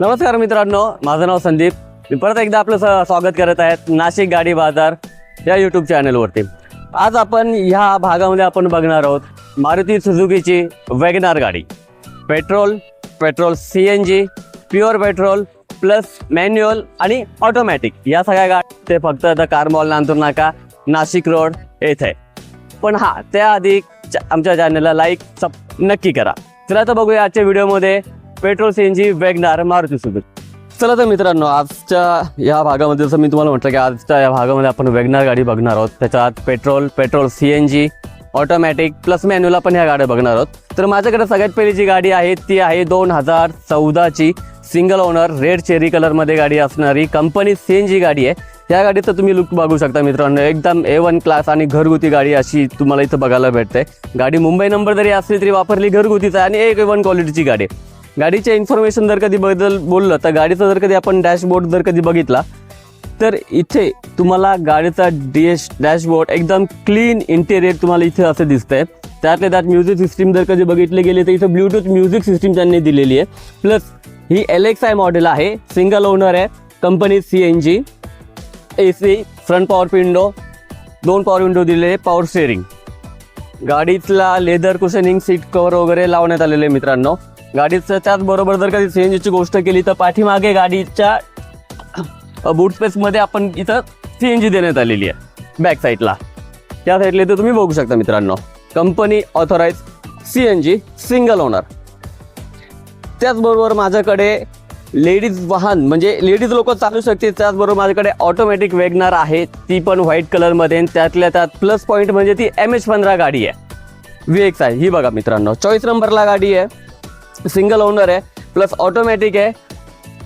नमस्कार मित्रांनो माझं नाव संदीप. मी परत एकदा आपलं स्वागत करत आहेत नाशिक गाडी बाजार या यूट्यूब चॅनलवरती आज आपण ह्या भागामध्ये आपण बघणार आहोत मारुती सुझुकीची वॅगनार गाडी. Petrol petrol C N G pure petrol plus manual आणि ऑटोमॅटिक या सगळ्या गाडी ते फक्त द कार मॉल नांदूर नाका नाशिक रोड येथे. पण हा त्याआधी च- आमच्या चॅनलला लाईक सब नक्की करा. चला तर बघूया आजच्या व्हिडिओमध्ये petrol C N G WagonR Maruti Suzuki. चला तर मित्रांनो आजच्या या भागामध्ये जसं मी तुम्हाला म्हटलं की आजच्या या भागामध्ये आपण वेगनार गाडी बघणार आहोत. त्याच्यात petrol petrol C N G automatic plus manual आपण ह्या गाड्या बघणार आहोत. तर माझ्याकडे सगळ्यात पहिली जी गाडी आहे ती आहे दोन हजार चौदाची सिंगल ओनर रेड चेरी कलरमध्ये गाडी असणारी कंपनी सी एन जी गाडी आहे. या गाडीचं तुम्ही लुक बघू शकता मित्रांनो. एकदम ए वन क्लास आणि घरगुती गाडी अशी तुम्हाला इथं बघायला भेटते. गाडी मुंबई नंबर जरी असली तरी वापरली घरगुतीचा आहे आणि एक ए वन क्वालिटीची गाडी आहे. गाडीचे इन्फॉर्मेशन जर कधी बद्दल बोललं तर गाडीचा जर कधी आपण डॅशबोर्ड जर कधी बघितला तर इथे तुम्हाला गाडीचा डीएस डॅशबोर्ड एकदम क्लीन इंटेरियर तुम्हाला इथे असं दिसतंय. त्यातल्या त्यात म्युझिक सिस्टीम जर कधी बघितले गेले तर इथं ब्लूटूथ म्युझिक सिस्टीम त्यांनी दिलेली आहे. प्लस ही एल एक्स आय मॉडेल आहे सिंगल ओनर आहे company C N G A C front power window दोन पॉवर विंडो दिलेले पॉवर स्टेअरिंग गाडीतला लेदर कुशनिंग सीट कवर वगैरे लावण्यात आलेले आहे मित्रांनो. गाडीचं त्याचबरोबर जर कधी सी एन जीची गोष्ट केली तर पाठीमागे गाडीच्या बूट स्पेसमध्ये आपण इथं सी एन जी देण्यात आलेली आहे बॅक साईडला त्या साईडला इथं तुम्ही बघू शकता मित्रांनो company authorise C N G single owner त्याचबरोबर माझ्याकडे लेडीज वाहन म्हणजे लेडीज लोक चालू शकते त्याचबरोबर माझ्याकडे ऑटोमॅटिक वेगनार आहे ती पण व्हाईट कलरमध्ये आणि त्यातल्या त्यात प्लस पॉईंट म्हणजे ती एम एच पंधरा गाडी आहे. व्ही एक्स आहे ही बघा मित्रांनो चॉईस नंबरला गाडी आहे. सिंगल ओनर आहे प्लस ऑटोमॅटिक आहे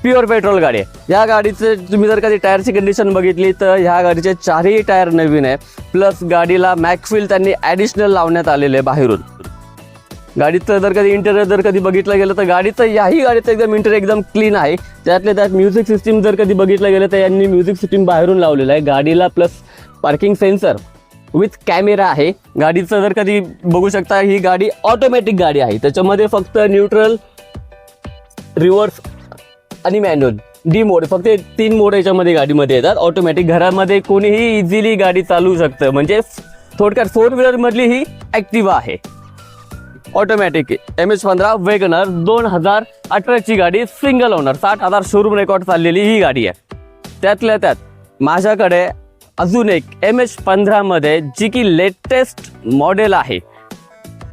प्युअर पेट्रोल गाडी आहे. या गाडीचे तुम्ही जर कधी टायरची कंडिशन बघितली तर ह्या गाडीचे चारही टायर नवीन आहे प्लस गाडीला मॅकफिल त्यांनी ॲडिशनल लावण्यात आलेले आहे बाहेरून. गाडीचं जर कधी इंटेरियर जर कधी बघितलं गेलं तर गाडीचं याही गाडीचं एकदम इंटेरियर एकदम क्लीन आहे. त्यातल्या त्यात म्युझिक सिस्टीम जर कधी बघितलं गेलं तर यांनी म्युझिक सिस्टीम बाहेरून लावलेलं आहे. गाडीला plus parking sensor with camera आहे. गाडीचं जर कधी बघू शकता ही गाडी ऑटोमॅटिक गाडी आहे. त्याच्यामध्ये फक्त न्यूट्रल रिव्हर्स आणि मॅन्युअल डी मोड फक्त तीन मोड याच्यामध्ये गाडीमध्ये येतात. ऑटोमॅटिक घरामध्ये कोणीही इझिली गाडी चालवू शकतं. म्हणजे थोडक्यात फोर व्हीलरमधली ही ॲक्टिवा आहे. ऑटोमॅटिक एम एच पंधरा वेगनर दोन हजार अठराची गाडी सिंगल ओनर साठ हजार शोरूम रेकॉर्ड चाललेली ही गाडी आहे. त्यातल्या त्यात माझ्याकडे अजून एक एम एच पंधरामध्ये जी की लेटेस्ट मॉडेल आहे.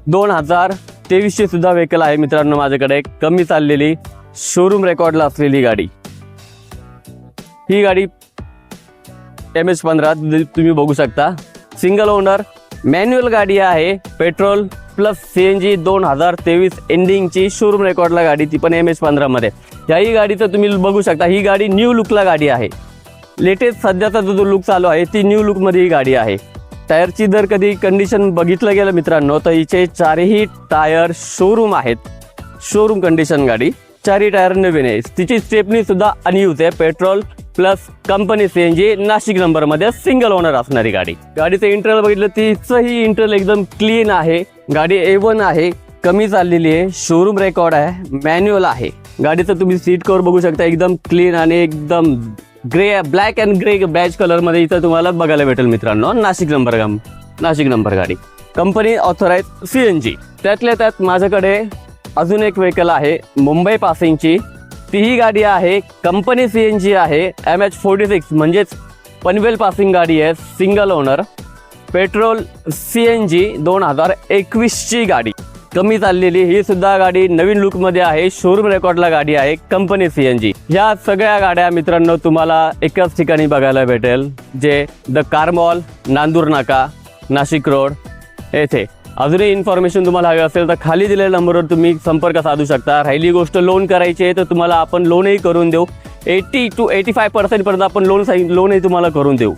दोन हजार तेवीसची सुद्धा व्हेकल आहे मित्रांनो माझ्याकडे. कमी चाललेली शोरूम रेकॉर्डला असलेली गाडी. ही गाडी एम एच पंधरा तुम्ही बघू शकता. सिंगल ओनर मॅन्युअल गाडी आहे. Petrol plus C N G दोन हजार तेवीस एंडिंगची शोरूम रेकॉर्डला गाडी ती पण एम एच पंधरामध्ये याही गाडीचं तुम्ही बघू शकता. ही गाडी न्यू लुकला गाडी आहे. लेटेस्ट सध्याचा जो जो लुक चालू आहे ती न्यू लुकमध्ये ही गाडी आहे. टायरची जर कधी कंडिशन बघितलं गेलं मित्रांनो तर हिचे चारही टायर शोरूम आहेत. शोरूम कंडिशन गाडी. चारही टायर नवीन आहे. तिची स्टेपनी सुद्धा अनयूज आहे. Petrol plus company C N G Nashik नंबरमध्ये सिंगल ओनर असणारी गाडी. गाडीचं इंटरल बघितलं तिचंही इंटरल एकदम क्लीन आहे. गाडी ए वन आहे. कमी चाललेली आहे. शोरूम रेकॉर्ड आहे. मॅन्युअल आहे. गाडीचं तुम्ही सीट कवर बघू शकता. एकदम क्लीन आणि एकदम grey black and grey batch कलरमध्ये इथं तुम्हाला बघायला भेटेल मित्रांनो. नाशिक नंबर गम नाशिक नंबर गाडी. Company authorise C N G त्यातल्या त्यात माझ्याकडे अजून एक व्हेकल आहे मुंबई पासिंगची तीही गाडी आहे कंपनी सी एन जी आहे एम एच फोर्टी सिक्स म्हणजेच पनवेल पासिंग गाडी आहे single owner petrol C N G दोन हजार एकवीसची गाडी. कमी चाललेली ही सुद्धा गाडी नवीन लुकमध्ये आहे. शोरूम रेकॉर्डला गाडी आहे कंपनी सी एन जी ह्या सगळ्या गाड्या मित्रांनो तुम्हाला एकाच ठिकाणी बघायला भेटेल जे द कार मॉल नांदूर नाका नाशिक रोड येथे. अजूनही इन्फॉर्मेशन तुम्हाला हवी असेल तर खाली दिलेल्या नंबरवर तुम्ही संपर्क साधू शकता. राहिली गोष्ट लोन करायची आहे तर तुम्हाला आपण लोनही करून देऊ. एटी टू एटी फाय पर्सेंटपर्यंत आपण लोन साई लोनही तुम्हाला करून देऊ.